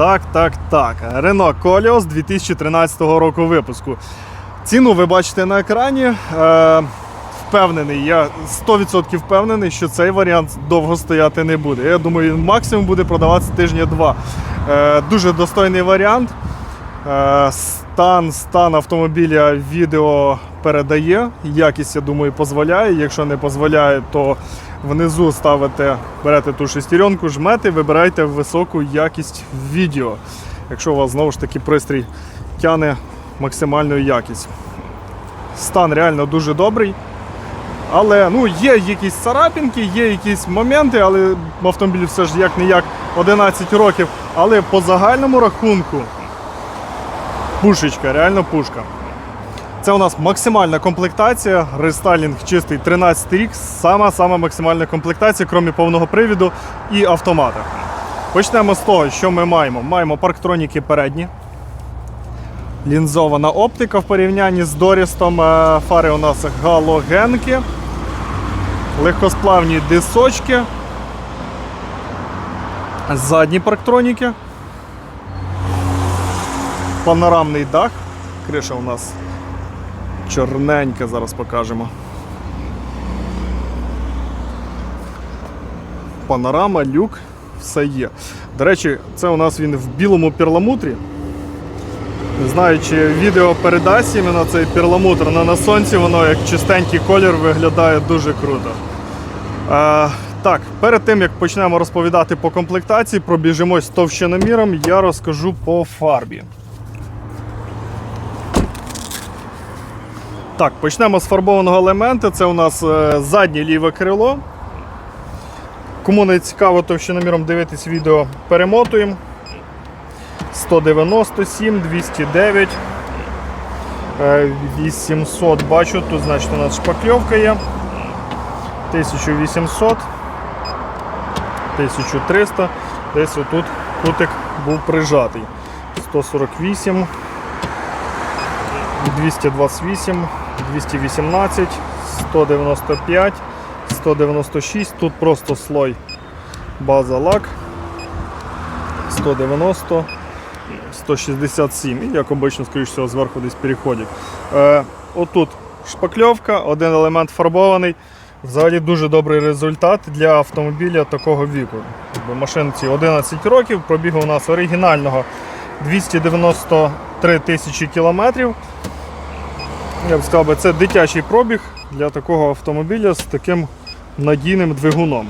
Так, так, так. Renault Коліос 2013 року випуску. Ціну ви бачите на екрані. Е, впевнений, я 100% впевнений, що цей варіант довго стояти не буде. Я думаю, він максимум буде продаватися тижня-два. Е, дуже достойний варіант. Е, Стан, стан автомобіля відео передає. Якість, я думаю, дозволяє. Якщо не дозволяє, то внизу ставите, берете ту шестеренку, жмете, вибирайте високу якість відео. Якщо у вас знову ж таки пристрій тяне максимальну якість. Стан реально дуже добрий. Але ну, є якісь царапінки, є якісь моменти, але автомобіль все ж як не як 11 років. Але по загальному рахунку пушечка, реально пушка. Це у нас максимальна комплектація. Рестайлінг чистий 13 рік. Сама сама максимальна комплектація, крім повного привіду і автомата. Почнемо з того, що ми маємо. Маємо парктроніки передні. Лінзована оптика в порівнянні з Дорістом. Е, Фари у нас галогенки. Легкосплавні дисочки. Задні парктроніки. Панорамний дах. Криша у нас чорненька, зараз покажемо. Панорама, люк, все є. До речі, це у нас він в білому перламутрі. Не знаю, чи відео передасть іменно цей перламутр, але на сонці воно як чистенький колір виглядає дуже круто. Е, так, перед тим як почнемо розповідати по комплектації, пробіжимось товщиноміром, я розкажу по фарбі. Так, почнемо з фарбованого елемента. Це у нас е, заднє ліве крило. Кому не цікаво товщиноміром дивитись відео, перемотуємо. 197, 209, е, 800 бачу, тут значить у нас шпакльовка є. 1800, 1300, десь отут кутик був прижатий. 148, 228, 218, 195, 196, тут просто слой база лак, 190, 167 і як обично, скоріш всього, зверху десь переходить. Е, отут шпакльовка, один елемент фарбований. Взагалі дуже добрий результат для автомобіля такого віку. Машинці 11 років, пробігу у нас оригінального 293 тисячі кілометрів. Я б сказав, це дитячий пробіг для такого автомобіля з таким надійним двигуном.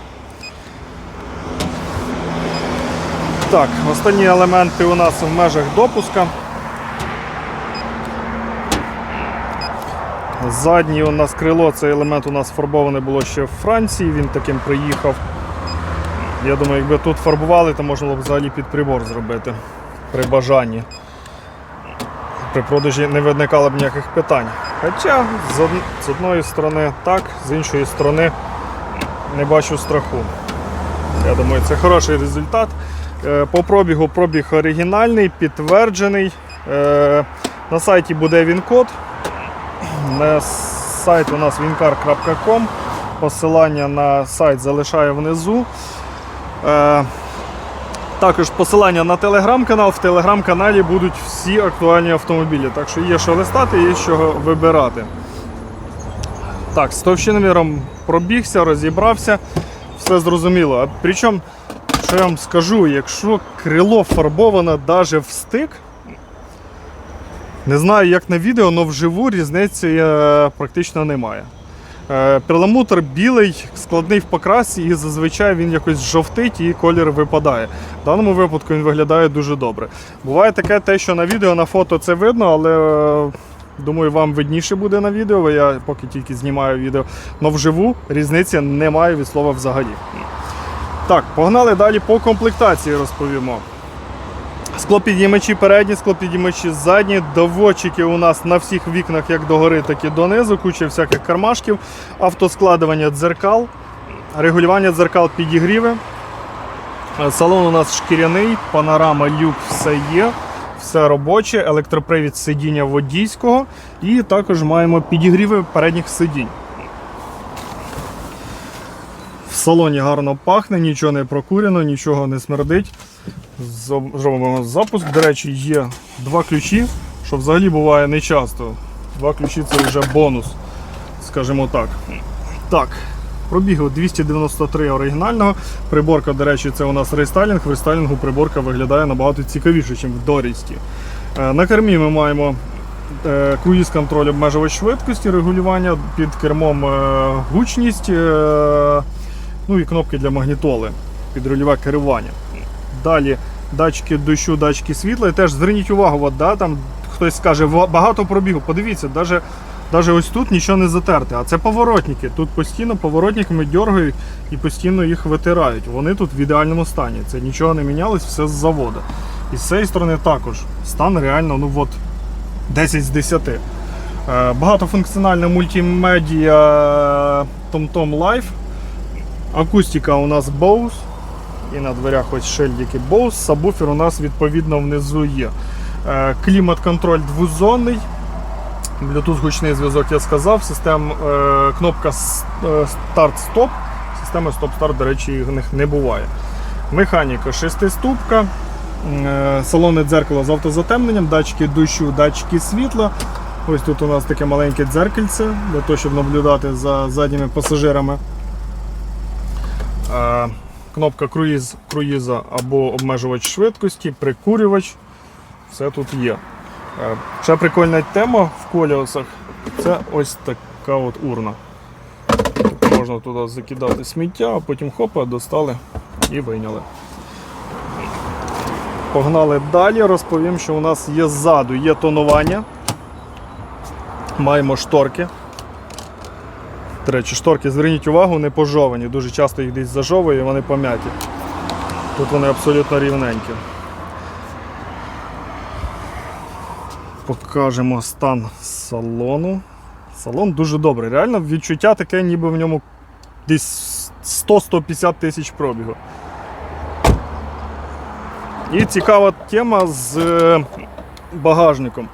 Так, останні елементи у нас в межах допуска. Заднє у нас крило, цей елемент у нас фарбоване було ще в Франції, він таким приїхав. Я думаю, якби тут фарбували, то можна було б взагалі під прибор зробити при бажанні. При продажі не виникало б ніяких питань. Хоча з, од... з одної сторони так, з іншої сторони не бачу страху. Я думаю, це хороший результат. Е, По пробігу пробіг оригінальний, підтверджений. Е, На сайті буде він код. На сайт у нас wincar.com. Посилання на сайт залишаю внизу. Також посилання на телеграм-канал. В телеграм-каналі будуть всі актуальні автомобілі. Так що є що листати, є що вибирати. Так, з товщиноміром пробігся, розібрався, все зрозуміло. А Причому, що я вам скажу, якщо крило фарбоване навіть в стик, не знаю, як на відео, але вживу різниці е, практично немає. Е, Перламутр білий, складний в покрасі, і зазвичай він якось жовтить і колір випадає. В даному випадку він виглядає дуже добре. Буває таке, те, що на відео, на фото це видно, але е, думаю, вам видніше буде на відео, бо я поки тільки знімаю відео. Але вживу різниці немає від слова взагалі. Так, погнали далі по комплектації розповімо. Склопідіймачі передні, склопідіймачі задні, доводчики у нас на всіх вікнах як догори, так і донизу, куча всяких кармашків, автоскладування дзеркал, регулювання дзеркал підігріви. Е, Салон у нас шкіряний, панорама, люк, все є, все робоче, електропривід сидіння водійського. І також маємо підігріви передніх сидінь. В салоні гарно пахне, нічого не прокурено, нічого не смердить. Зробимо запуск. До речі, є два ключі, що взагалі буває не часто. Два ключі це вже бонус, скажімо так. Так, пробігу 293 оригінального. Приборка, до речі, це у нас рейстайлінг. В рейстайлінгу приборка виглядає набагато цікавіше, ніж в Дорісті. Е, На кермі ми маємо е, круїз-контроль обмежувач швидкості, регулювання під кермом е, гучність, ну і кнопки для магнітоли, підрульове керування. Далі датчики дощу, датчики світла. І теж зверніть увагу, от, да, там хтось скаже, багато пробігу. Подивіться, навіть, навіть ось тут нічого не затерте. А це поворотники. Тут постійно поворотниками дергають і постійно їх витирають. Вони тут в ідеальному стані. Це нічого не мінялось, все з заводу. І з цієї сторони також стан реально ну от 10 з 10. Е, Багатофункціональна мультимедіа TomTom Live. Акустика у нас Bose. І на дверях ось шильдики Bose. Сабвуфер у нас відповідно внизу є. Е, Клімат-контроль двозонний. Bluetooth гучний зв'язок я сказав. Систем, е, кнопка е, старт-стоп. Системи стоп-старт, до речі, них не буває. Механіка шестиступка. Е, Салонне дзеркало з автозатемненням, датчики дощу, датчики світла. Ось тут у нас таке маленьке дзеркальце для того, щоб наблюдати за задніми пасажирами. Кнопка круїз, круїза або обмежувач швидкості, прикурювач. Все тут є. Е, Ще прикольна тема в коліосах це ось така от урна. Тобто можна туди закидати сміття, а потім хопа, достали і вийняли. Погнали далі, розповім, що у нас є ззаду, є тонування. Маємо шторки. До речі, шторки, зверніть увагу, не пожовані. Дуже часто їх десь зажовує вони пом'яті. Тут вони абсолютно рівненькі. Покажемо стан салону. Салон дуже добрий. Реально відчуття таке, ніби в ньому десь 100-150 тисяч пробігу. І цікава тема з е, багажником.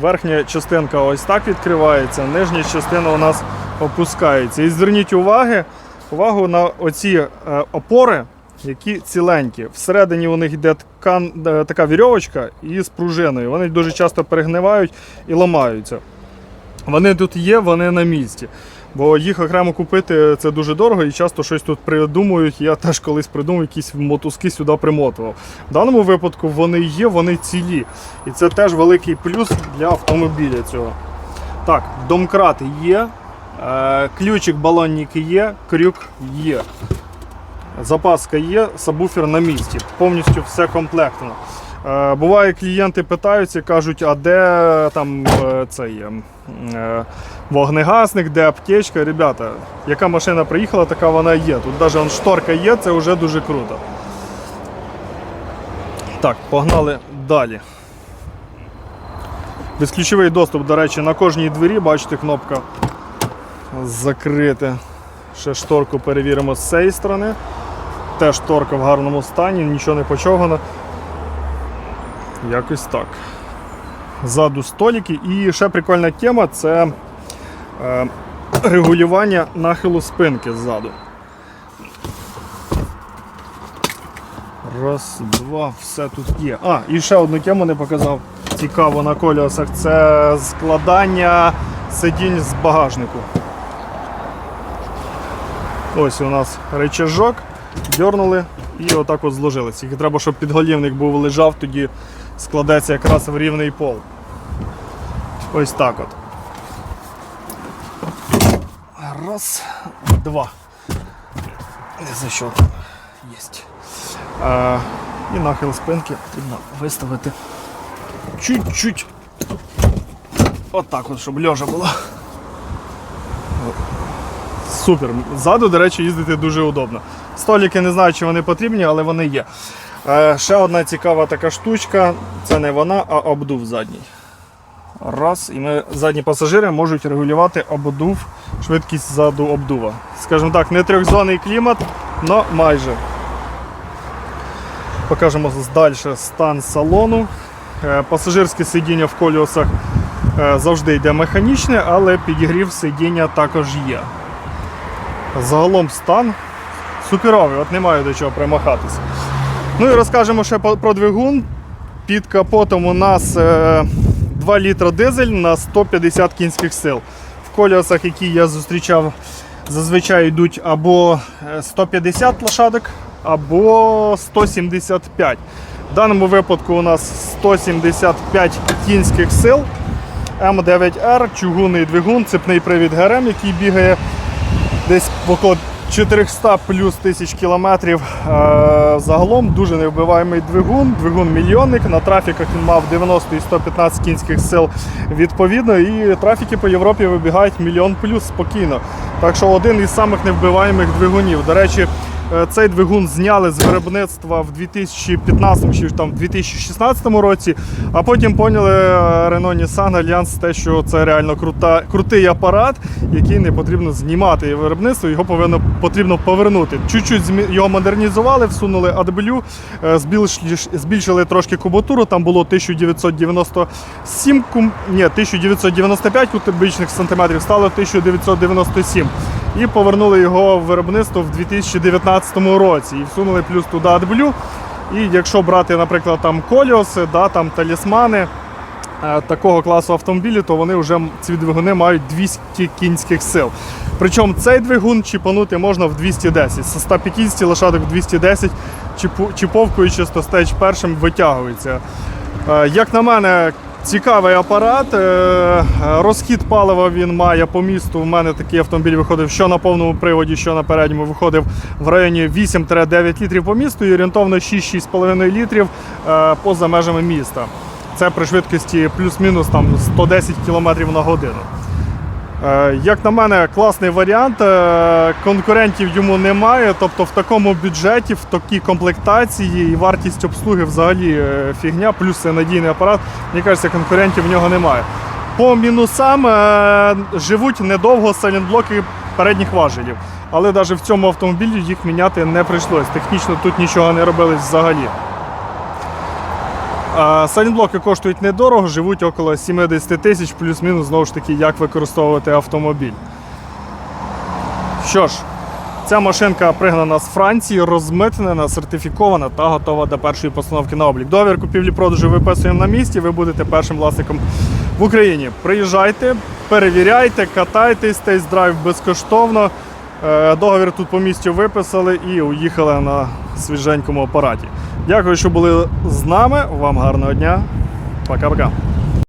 Верхня частинка ось так відкривається, нижня частина у нас опускається. І зверніть уваги, увагу на оці е, опори, які ціленькі. Всередині у них йде ткан, е, така вірьовочка із пружиною. Вони дуже часто перегнивають і ламаються. Вони тут є, вони на місці. Бо їх окремо купити це дуже дорого і часто щось тут придумують. Я теж колись придумав, якісь мотузки сюди примотував. В даному випадку вони є, вони цілі. І це теж великий плюс для автомобіля цього. Так, домкрат є, е, ключик балонник є, крюк є. Запаска є, сабвуфер на місці. Повністю все комплектно. Е, Буває, клієнти питаються, кажуть, а де там е, цей ем, е, вогнегасник, де аптечка. Ребята, яка машина приїхала, така вона є. Тут навіть шторка є, це вже дуже круто. Так, погнали далі. Безключовий доступ, до речі, на кожній двері, бачите, кнопка закрити. Ще шторку перевіримо з цієї сторони. Теж шторка в гарному стані, нічого не почогано. Якось так. Ззаду столики. І ще прикольна тема це е, регулювання нахилу спинки ззаду. Раз, два, все тут є. А, і ще одну тему не показав. Цікаво на колесах. Це складання сидінь з багажнику. Ось у нас речажок, дьорнули і отак от зложились. Тільки треба, щоб підголівник був лежав, тоді складеться якраз в рівний пол. Ось так от. Раз, два. Не за що єсть. А, і нахил спинки потрібно виставити чуть-чуть. Отак от, щоб льожа була. Супер. Ззаду, до речі, їздити дуже удобно. Століки не знаю, чи вони потрібні, але вони є. Е, ще одна цікава така штучка. Це не вона, а обдув задній. Раз, і ми задні пасажири можуть регулювати обдув, швидкість ззаду обдува. Скажімо так, не трьохзонний клімат, але майже. Покажемо далі стан салону. Е, Пасажирське сидіння в коліосах е, завжди йде механічне, але підігрів сидіння також є. Загалом стан суперовий, от немає до чого примахатися. Ну і розкажемо ще про двигун. Під капотом у нас е, 2 літра дизель на 150 кінських сил. В колесах, які я зустрічав, зазвичай йдуть або е, 150 лошадок, або 175. В даному випадку у нас 175 кінських сил. М9Р, чугунний двигун, цепний привід ГРМ, який бігає десь около 400 плюс тисяч кілометрів. Е, Загалом дуже невбиваємий двигун, двигун мільйонник. На трафіках він мав 90 і 115 кінських сил відповідно. І трафіки по Європі вибігають мільйон плюс спокійно. Так що один із самих невбиваємих двигунів. До речі, цей двигун зняли з виробництва в 2015 чи там 2016 році, а потім поняли е, Renault Nissan Alliance те, що це реально крута, крутий апарат, який не потрібно знімати і виробництво, його повинно потрібно повернути. Чуть-чуть його модернізували, всунули AdBlue, е, збільшили, трошки кубатуру. Там було 1997 кум, ні, 1995 кубічних сантиметрів, стало 1997. І повернули його в виробництво в 2019 році. І всунули плюс туди AdBlue. І якщо брати, наприклад, там коліоси, да, там талісмани е, такого класу автомобілів, то вони вже ці двигуни мають 200 кінських сил. Причому цей двигун чіпанути можна в 210. З 150 лошадок в 210 чіпу- чіповкою чисто стеч першим витягується. Е, Як на мене, цікавий апарат. Е, Розхід палива він має по місту. У мене такий автомобіль виходив що на повному приводі, що на передньому виходив в районі 8-9 літрів по місту і орієнтовно 6-6,5 літрів е, поза межами міста. Це при швидкості плюс-мінус там 110 км на годину. Е, Як на мене, класний варіант. Е, Конкурентів йому немає. Тобто в такому бюджеті, в такій комплектації і вартість обслуги взагалі е, фігня, плюс це надійний апарат. Мені кажеться, конкурентів в нього немає. По мінусам живуть недовго салінблоки передніх важелів. Але навіть в цьому автомобілі їх міняти не прийшлось. Технічно тут нічого не робилось взагалі. А, Салінблоки коштують недорого, живуть около 70 тисяч, плюс-мінус, знову ж таки, як використовувати автомобіль. Що ж, ця машинка пригнана з Франції, розмитнена, сертифікована та готова до першої постановки на облік. Договір купівлі-продажу виписуємо на місці, ви будете першим власником в Україні. Приїжджайте, перевіряйте, катайтесь, тест-драйв безкоштовно. Е, Договір тут по місті виписали і уїхали на свіженькому апараті. Дякую, що були з нами. Вам гарного дня. Пока-пока.